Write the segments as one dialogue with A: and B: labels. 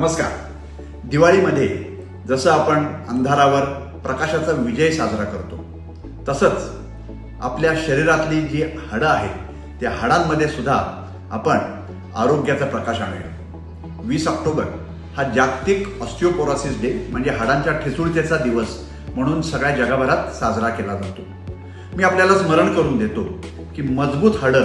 A: नमस्कार. दिवाळीमध्ये जसं आपण अंधारावर प्रकाशाचा विजय साजरा करतो तसंच आपल्या शरीरातली जी हाडं आहेत त्या हाडांमध्ये सुद्धा आपण आरोग्याचा प्रकाश आणूया. वीस ऑक्टोबर हा जागतिक ऑस्टिओपोरोसिस डे म्हणजे हाडांच्या ठिसूळतेचा दिवस म्हणून सगळ्या जगभरात साजरा केला जातो. मी आपल्याला स्मरण करून देतो की मजबूत हाडं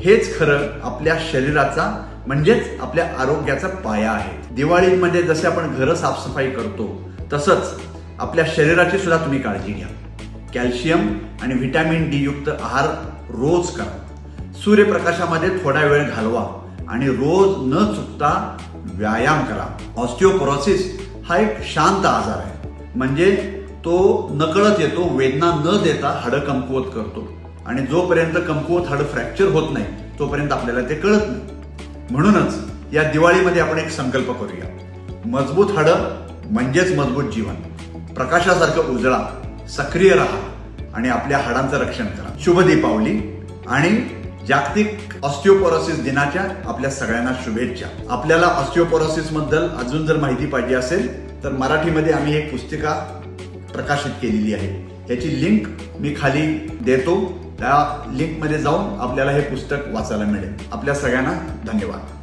A: हेच खरं आपल्या शरीराचा म्हणजेच आपल्या आरोग्याचा पाया आहे. दिवाळीमध्ये जसे आपण घरं साफसफाई करतो तसंच आपल्या शरीराची सुद्धा तुम्ही काळजी घ्या. कॅल्शियम आणि व्हिटॅमिन डी युक्त आहार रोज करा. सूर्यप्रकाशामध्ये थोडा वेळ घालवा आणि रोज न चुकता व्यायाम करा. ऑस्टिओपोरोसिस हा एक शांत आजार आहे. म्हणजे तो नकळत येतो वेदना न देता हाडं कमकुवत करतो. आणि जोपर्यंत कमकुवत हाडं फ्रॅक्चर होत नाही तोपर्यंत आपल्याला ते कळत नाही. म्हणूनच या दिवाळीमध्ये आपण एक संकल्प करूया. मजबूत हाडं म्हणजेच मजबूत जीवन. प्रकाशासारखं उजळा सक्रिय राहा आणि आपल्या हाडांचं रक्षण करा. शुभ दीपावली आणि जागतिक ऑस्टिओपोरोसिस दिनाच्या आपल्या सगळ्यांना शुभेच्छा. आपल्याला ऑस्टिओपोरोसिसबद्दल अजून जर माहिती पाहिजे असेल तर मराठीमध्ये आम्ही एक पुस्तिका प्रकाशित केलेली आहे. याची लिंक मी खाली देतो. त्या लिंकमध्ये जाऊन आपल्याला हे पुस्तक वाचायला मिळेल. आपल्या सगळ्यांना धन्यवाद.